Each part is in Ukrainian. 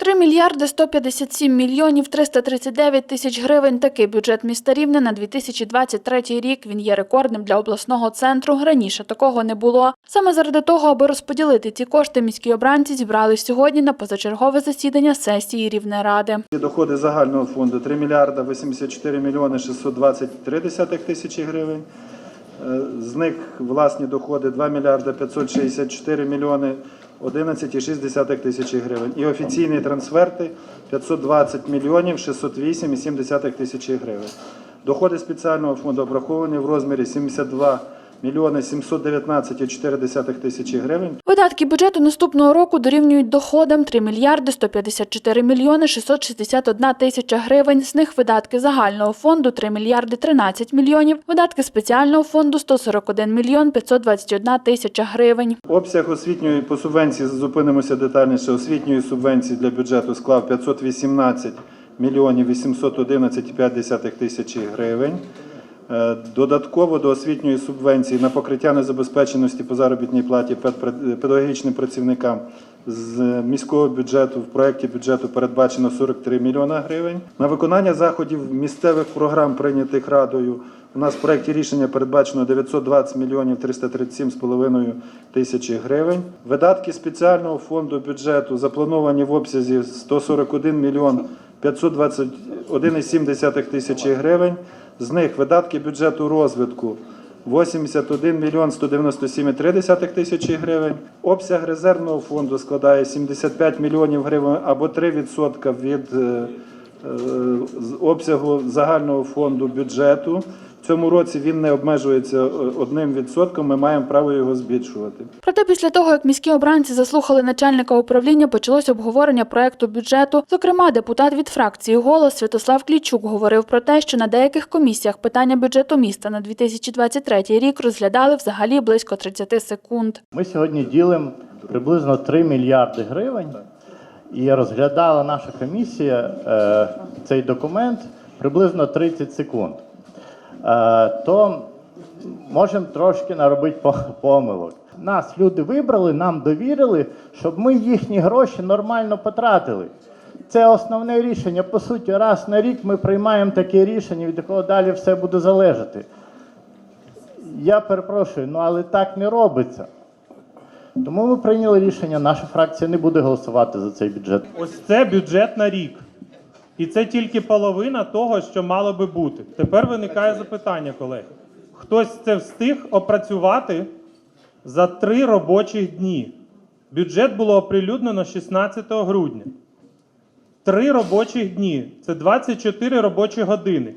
3 мільярди 157 мільйонів 339 тисяч гривень. Такий бюджет міста Рівне на 2023 рік. Він є рекордним для обласного центру. Раніше такого не було. Саме заради того, аби розподілити ці кошти, міські обранці зібрались сьогодні на позачергове засідання сесії Рівнеради. Доходи загального фонду 3 мільярда 84 мільйони 623 десятих тисячі гривень. Е, З них власні доходи 2 мільярда 564 мільйони 11,6 тисячі гривень. І офіційні трансферти 520 мільйонів 608,7 тисячі гривень. Доходи спеціального фонду обраховані в розмірі 72 мільйони 719,4 тисячі гривень. Видатки бюджету наступного року дорівнюють доходам 3 мільярди 154 мільйони 661 тисяча гривень. З них видатки загального фонду 3 мільярди 13 мільйонів, видатки спеціального фонду 141 мільйон 521 тисяча гривень. Обсяг освітньої по субвенції зупинимося детальніше. Освітньої субвенції для бюджету склав 518 мільйонів 811,5 тисячі гривень. Е, Додатково до освітньої субвенції на покриття незабезпеченості по заробітній платі педагогічним працівникам з міського бюджету в проєкті бюджету передбачено 43 мільйона гривень. На виконання заходів місцевих програм, прийнятих радою, у нас в проєкті рішення передбачено 920 мільйонів 337,5 тисячі гривень. Видатки спеціального фонду бюджету заплановані в обсязі 141 мільйон 521,7 тисячі гривень. З них видатки бюджету розвитку 81 мільйон 197,3 тисячі гривень. Обсяг резервного фонду складає 75 мільйонів гривень або 3% від е, е, обсягу загального фонду бюджету. В цьому році він не обмежується е, одним відсотком. Ми маємо право його збільшувати. Проте після того, як міські обранці заслухали начальника управління, почалось обговорення проекту бюджету. Зокрема, депутат від фракції «Голос» Святослав Клічук говорив про те, що на деяких комісіях питання бюджету міста на 2023 рік розглядали взагалі близько 30 секунд. Ми сьогодні ділимо приблизно 3 мільярди гривень, і розглядала наша комісія е, цей документ приблизно 30 секунд. Е, то можемо трошки наробити помилок. Нас люди вибрали, нам довірили, щоб ми їхні гроші нормально потратили. Це основне рішення. По суті, раз на рік ми приймаємо таке рішення, від якого далі все буде залежати. Я перепрошую, ну але так не робиться. Тому ми прийняли рішення, наша фракція не буде голосувати за цей бюджет. Ось це бюджет на рік. І це тільки половина того, що мало би бути. Тепер виникає запитання, колеги. Хтось це встиг опрацювати за три робочих дні. Бюджет було оприлюднено 16 грудня. Три робочих дні це 24 робочі години.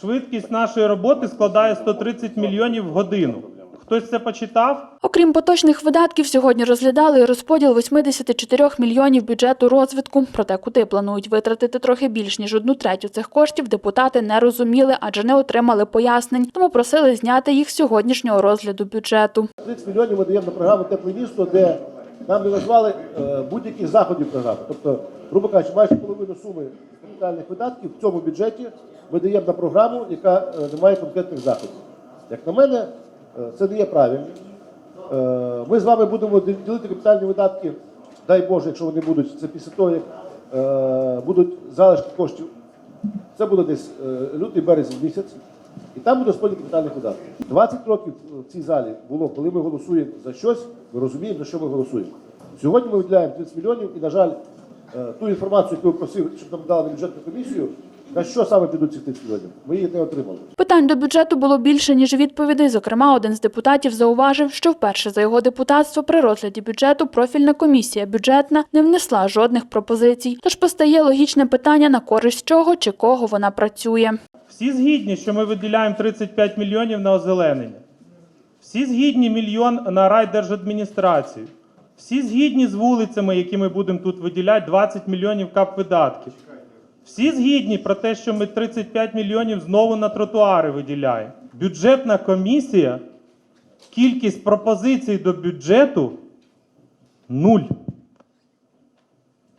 Швидкість нашої роботи складає 130 мільйонів в годину. Хтось це почитав? Окрім поточних видатків, сьогодні розглядали і розподіл 84 мільйонів бюджету розвитку. Проте, куди планують витратити трохи більш ніж одну третю цих коштів, депутати не розуміли, адже не отримали пояснень, тому просили зняти їх з сьогоднішнього розгляду бюджету. 30 мільйонів ми даємо на програму Тепле місто, де нам не назвали е, будь-яких заходів програми. Тобто, грубо кажучи, майже половину суми капітальних видатків в цьому бюджеті ми даємо на програму, яка е, не має конкретних заходів. Як на мене, це не є правильно. Е, Ми з вами будемо ділити капітальні видатки, дай Боже, якщо вони будуть, це після того, як е, будуть залишки коштів. Це буде десь е, лютий березень місяць. І там буде розподіл капітальних видатків. 20 років в цій залі було, коли ми голосуємо за щось, ми розуміємо, за що ми голосуємо. Сьогодні ми виділяємо 30 мільйонів і, на жаль, е, ту інформацію, яку просив, щоб нам дали бюджетну комісію, на що саме підуть ці 30 мільйонів, ми її не отримали. Питань до бюджету було більше, ніж відповідей. Зокрема, один з депутатів зауважив, що вперше за його депутатство при розгляді бюджету профільна комісія бюджетна не внесла жодних пропозицій. Тож постає логічне питання, на користь чого чи кого вона працює. Всі згідні, що ми виділяємо 35 мільйонів на озеленення. Всі згідні мільйон на райдержадміністрацію. Всі згідні з вулицями, які ми будемо тут виділяти, 20 мільйонів кап видатків. Всі згідні про те, що ми 35 мільйонів знову на тротуари виділяємо. Бюджетна комісія, кількість пропозицій до бюджету нуль.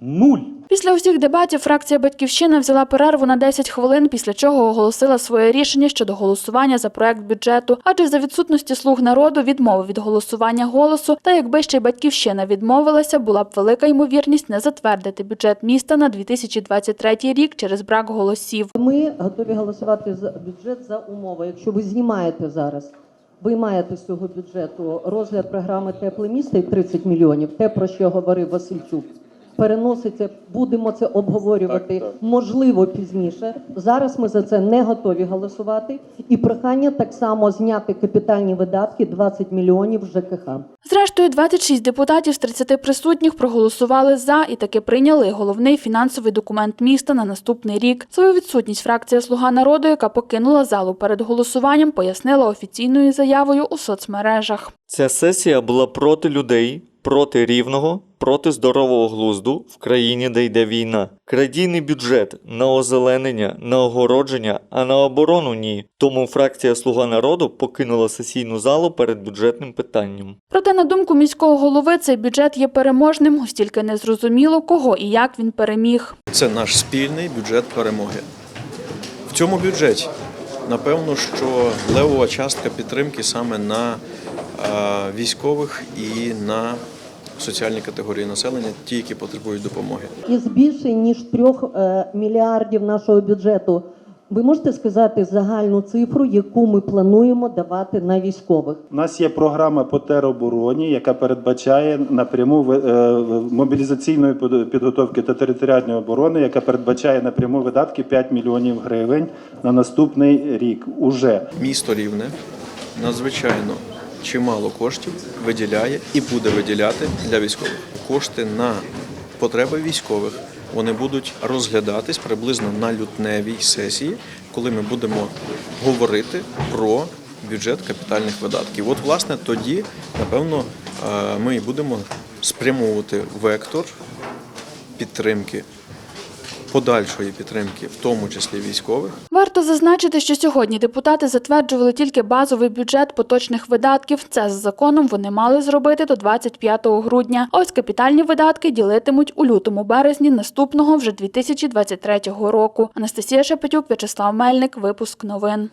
Нуль. Після усіх дебатів фракція Батьківщина взяла перерву на 10 хвилин, після чого оголосила своє рішення щодо голосування за проект бюджету. Адже за відсутності слуг народу відмови від голосування голосу, та якби ще й батьківщина відмовилася, була б велика ймовірність не затвердити бюджет міста на 2023 рік через брак голосів. Ми готові голосувати за бюджет за умови. Якщо ви знімаєте зараз, виймаєте з цього бюджету розгляд програми Тепле місто і 30 мільйонів, те про що говорив Васильчук. Переноситься, будемо це обговорювати можливо пізніше. Зараз ми за це не готові голосувати. І прохання так само зняти капітальні видатки 20 мільйонів ЖКХ. Зрештою, 26 депутатів з 30 присутніх проголосували за і таки прийняли головний фінансовий документ міста на наступний рік. Свою відсутність фракція Слуга народу, яка покинула залу перед голосуванням, пояснила офіційною заявою у соцмережах. Ця сесія була проти людей, проти рівного, проти здорового глузду в країні, де йде війна. Крадійний бюджет на озеленення, на огородження, а на оборону ні. Тому фракція Слуга народу покинула сесійну залу перед бюджетним питанням. Проте, на думку міського голови, цей бюджет є переможним, оскільки незрозуміло, кого і як він переміг. Це наш спільний бюджет перемоги. В цьому бюджеті напевно, що левова частка підтримки саме на військових і на соціальні категорії населення, ті, які потребують допомоги. Із більше ніж трьох е, мільярдів нашого бюджету. Ви можете сказати загальну цифру, яку ми плануємо давати на військових? У нас є програма по теробороні, яка передбачає напряму ви- е, мобілізаційної під- підготовки та територіальної оборони, яка передбачає напряму видатки 5 мільйонів гривень на наступний рік. Уже Місто Рівне надзвичайно чимало коштів виділяє і буде виділяти для військових. Кошти на потреби військових вони будуть розглядатись приблизно на лютневій сесії, коли ми будемо говорити про бюджет капітальних видатків. От, власне, тоді, напевно, е, ми і будемо спрямовувати вектор підтримки, подальшої підтримки, в тому числі військових, Варто зазначити, що сьогодні депутати затверджували тільки базовий бюджет поточних видатків. Це з законом вони мали зробити до 25 грудня. Ось капітальні видатки ділитимуть у лютому-березні наступного вже 2023 року. Анастасія Шепетюк, В'ячеслав Мельник. Випуск новин.